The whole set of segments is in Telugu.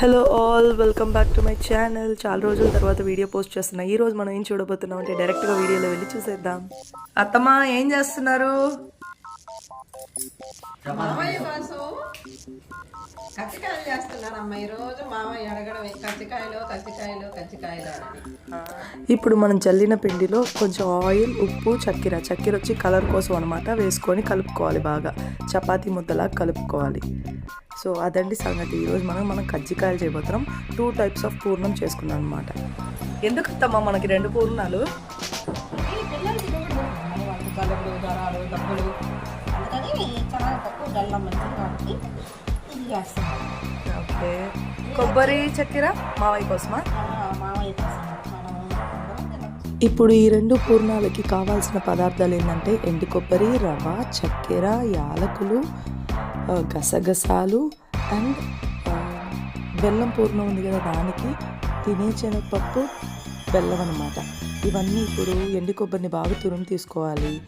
Hello all welcome back to my channel. చాలా రోజుల తర్వాత వీడియో పోస్ట్ చేస్తున్నా. ఈ రోజు మనం ఏం చూడబోతున్నాం అంటే డైరెక్ట్గా వీడియోలో వెళ్ళి చూసేద్దాం. అత్తమ్మ ఏం చేస్తున్నారు? చేస్తున్నారమ్మ ఈరోజు మామయ్య అడగడమే ఇప్పుడు మనం చల్లిన పిండిలో కొంచెం ఆయిల్ ఉప్పు చక్కెర. చక్కెర వచ్చి కలర్ కోసం అనమాట వేసుకొని కలుపుకోవాలి బాగా. చపాతీ ముద్దలా కలుపుకోవాలి. సో అదండి సంగతి. ఈరోజు మనం మనం కజ్జికాయలు చేయబోతున్నాం. టూ టైప్స్ ఆఫ్ పూర్ణం చేసుకున్నాం అనమాట ఎందుకు మనకి రెండు పూర్ణాలు? ఓకే. కొబ్బరి చక్కెర మావయ్య కోసమా? కోసం ఇప్పుడు ఈ రెండు పూర్ణాలకి కావాల్సిన పదార్థాలు ఏంటంటే ఎండు కొబ్బరి రవ చక్కెర యాలకులు గసగసాలు అండ్ బెల్లం పూర్ణం ఉంది కదా దానికి తినే శనగపప్పు బెల్లం అనమాట ఇవన్నీ ఇప్పుడు ఎండు కొబ్బరిని బాగా తురుము తీసుకోవాలి.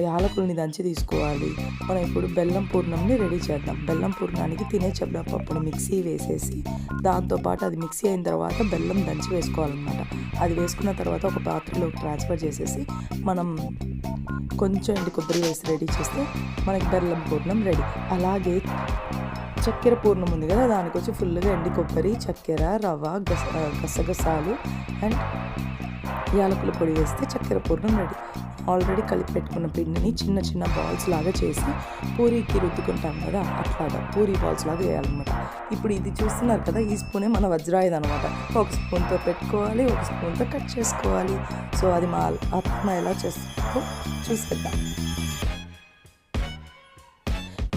యాలకుల్ని దంచి తీసుకోవాలి. మనం ఇప్పుడు బెల్లం పూర్ణంని రెడీ చేద్దాం. బెల్లం పూర్ణానికి తినే చెబ్బపప్పుని మిక్సీ వేసేసి దాంతోపాటు అది మిక్సీ అయిన తర్వాత బెల్లం దంచి వేసుకోవాలన్నమాట. అది వేసుకున్న తర్వాత ఒక పాత్రలోకి ట్రాన్స్ఫర్ చేసేసి మనం కొంచెం ఎండు కొబ్బరి వేసి రెడీ చేస్తే మనకి బెల్లం పూర్ణం రెడీ. అలాగే చక్కెర పూర్ణం ఉంది కదా దానికి వచ్చి ఫుల్గా ఎండి కొబ్బరి చక్కెర రవ్వ గస గసగసాలు అండ్ యాలకుల పొడి వేస్తే చక్కెర పూర్ణం రెడీ. ఆల్రెడీ కలిపి పెట్టుకున్న పిండిని చిన్న చిన్న బాల్స్ లాగా చేసి పూరీకి రుద్దుకుంటాం కదా అట్లాగా పూరీ బాల్స్ లాగా వేయాలన్నమాట. ఇప్పుడు ఇది చూస్తున్నారు కదా ఈ స్పూనే మన వజ్రాయుధం అనమాట ఒక స్పూన్తో పెట్టుకోవాలి ఒక స్పూన్తో కట్ చేసుకోవాలి. సో అది మా ఆత్మ ఎలా చేస్తుందో చూసేద్దాం.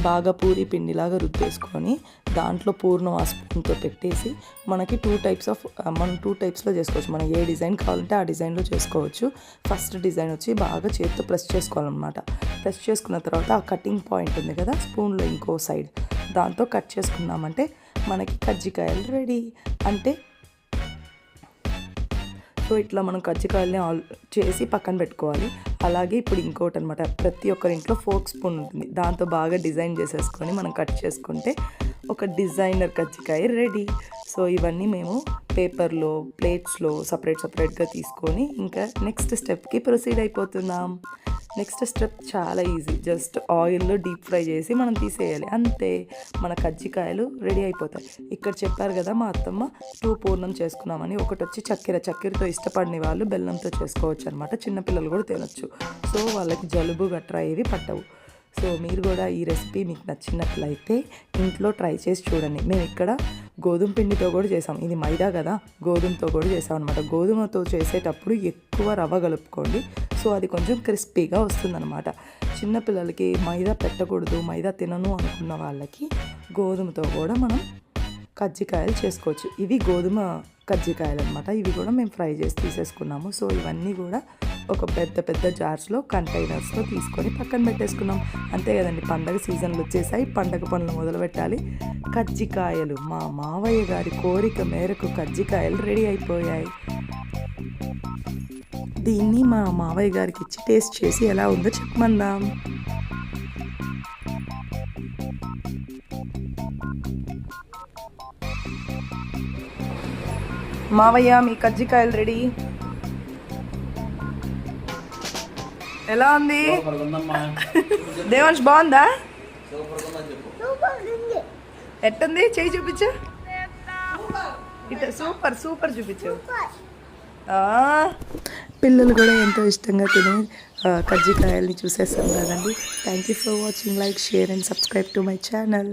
బాగా పూరి పిండిలాగా రుద్దేసుకొని దాంట్లో పూర్ణం ఆ స్పూన్తో పెట్టేసి మనకి టూ టైప్స్ ఆఫ్ మనం టూ టైప్స్లో చేసుకోవచ్చు. మనం ఏ డిజైన్ కావాలంటే ఆ డిజైన్లో చేసుకోవచ్చు. ఫస్ట్ డిజైన్ వచ్చి బాగా చేతితో ప్రెస్ చేసుకోవాలన్నమాట. ప్రెస్ చేసుకున్న తర్వాత ఆ కటింగ్ పాయింట్ ఉంది కదా స్పూన్లో ఇంకో సైడ్ దాంతో కట్ చేసుకున్నామంటే మనకి కజ్జికాయలు రెడీ అంటే సో ఇట్లా మనం కజ్జికాయలని ఆల్ చేసి పక్కన పెట్టుకోవాలి. అలాగే ఇప్పుడు ఇంకోటి అనమాట ప్రతి ఒక్కరి ఇంట్లో ఫోక్ స్పూన్ ఉంటుంది. దాంతో బాగా డిజైన్ చేసేసుకొని మనం కట్ చేసుకుంటే ఒక డిజైనర్ కజ్జికాయ రెడీ. సో ఇవన్నీ మేము పేపర్లో ప్లేట్స్లో సపరేట్ సపరేట్గా తీసుకొని ఇంకా నెక్స్ట్ స్టెప్కి ప్రొసీడ్ అయిపోతున్నాం. నెక్స్ట్ స్టెప్ చాలా ఈజీ జస్ట్ ఆయిల్లో డీప్ ఫ్రై చేసి మనం తీసేయాలి. అంతే మన కజ్జికాయలు రెడీ అయిపోతాయి. ఇక్కడ చెప్పారు కదా మా అత్తమ్మ టూ పూర్ణం చేసుకున్నామని ఒకటి వచ్చి చక్కెర చక్కెరతో ఇష్టపడని వాళ్ళు బెల్లంతో చేసుకోవచ్చు అనమాట చిన్నపిల్లలు కూడా తినొచ్చు. సో వాళ్ళకి జలుబు గట్రా ఏవి పట్టవు. సో మీరు కూడా ఈ రెసిపీ మీకు నచ్చినట్లయితే ఇంట్లో ట్రై చేసి చూడండి. మేము ఇక్కడ గోధుమ పిండితో కూడా చేసాం. ఇది మైదా కదా గోధుమతో కూడా చేసాం అనమాట గోధుమతో చేసేటప్పుడు ఎక్కువ రవ్వ కలుపుకోండి. సో అది కొంచెం క్రిస్పీగా వస్తుందన్నమాట. చిన్నపిల్లలకి మైదా పెట్టకూడదు మైదా తినను అనుకున్న వాళ్ళకి గోధుమతో కూడా మనం కజ్జికాయలు చేసుకోవచ్చు. ఇవి గోధుమ కజ్జికాయలు అనమాట ఇవి కూడా మేము ఫ్రై చేసి తీసేసుకున్నాము. సో ఇవన్నీ కూడా ఒక పెద్ద పెద్ద జార్స్లో కంటైనర్స్లో తీసుకొని పక్కన పెట్టేసుకున్నాం. అంతే కదండి పండగ సీజన్లు వచ్చేసాయి. పండగ పనులు మొదలు పెట్టాలి. కజ్జికాయలు మా మావయ్య గారి కోరిక మేరకు కజ్జికాయలు రెడీ అయిపోయాయి. దీన్ని మా మావయ్య గారికి ఇచ్చి టేస్ట్ చేసి ఎలా ఉందో చెప్పమందాం. మావయ్య మీ కజ్జికాయలు రెడీ ఎలా ఉంది? దేవంశ్ బాగుందా? ఎట్టుంది? చేయి చూపించు. ఇట సూపర్ సూపర్ చూపించు. ఆ, పిల్లలు కూడా ఎంతో ఇష్టంగా తినే కజ్జికాయల్ని చూసేస్తాం కదండి. Thank you for watching like share and subscribe to my channel